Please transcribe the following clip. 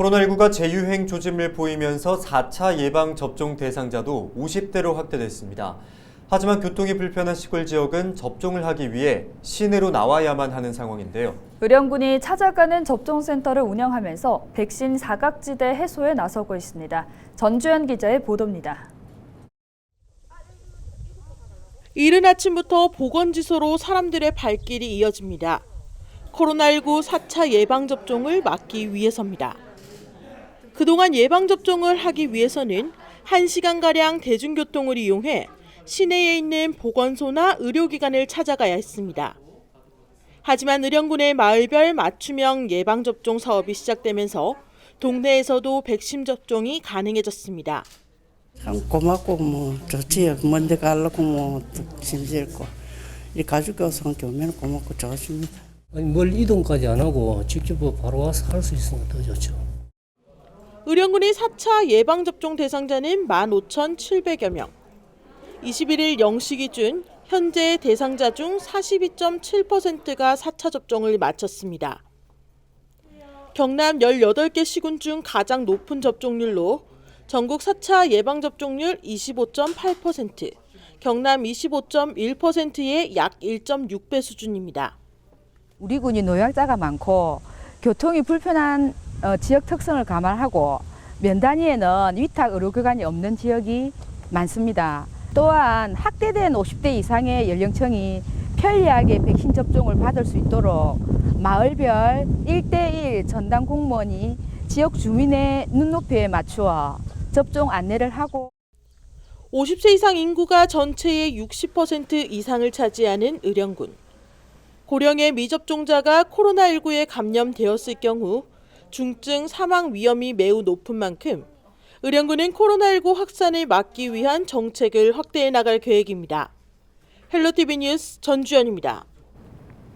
코로나19가 재유행 조짐을 보이면서 4차 예방접종 대상자도 50대로 확대됐습니다. 하지만 교통이 불편한 시골 지역은 접종을 하기 위해 시내로 나와야만 하는 상황인데요. 의령군이 찾아가는 접종센터를 운영하면서 백신 사각지대 해소에 나서고 있습니다. 전주현 기자의 보도입니다. 이른 아침부터 보건지소로 사람들의 발길이 이어집니다. 코로나19 4차 예방접종을 막기 위해서입니다. 그동안 예방접종을 하기 위해서는 1시간가량 대중교통을 이용해 시내에 있는 보건소나 의료기관을 찾아가야 했습니다. 하지만 의령군의 마을별 맞춤형 예방접종 사업이 시작되면서 동네에서도 백신 접종이 가능해졌습니다. 참 고맙고 뭐 좋지 먼데 가려고 뭐 심지었고 이 가족이 와서 오면 고맙고 좋습니다. 아니, 멀 이동까지 안 하고 직접 뭐 바로 와서 할 수 있으면 더 좋죠. 의령군의 4차 예방접종 대상자는 15,700여 명. 21일 0시 기준 현재 대상자 중 42.7%가 4차 접종을 마쳤습니다. 경남 18개 시군 중 가장 높은 접종률로 전국 4차 예방접종률 25.8%, 경남 25.1%의 약 1.6배 수준입니다. 우리 군이 노약자가 많고 교통이 불편한 어, 지역 특성을 감안하고 면 단위에는 위탁 의료기관이 없는 지역이 많습니다. 또한 확대된 50대 이상의 연령층이 편리하게 백신 접종을 받을 수 있도록 마을별 1대1 전담 공무원이 지역 주민의 눈높이에 맞추어 접종 안내를 하고 50세 이상 인구가 전체의 60% 이상을 차지하는 의령군. 고령의 미접종자가 코로나19에 감염되었을 경우 중증 사망 위험이 매우 높은 만큼 의령군은 코로나19 확산을 막기 위한 정책을 확대해 나갈 계획입니다. 헬로티비 뉴스 전주연입니다.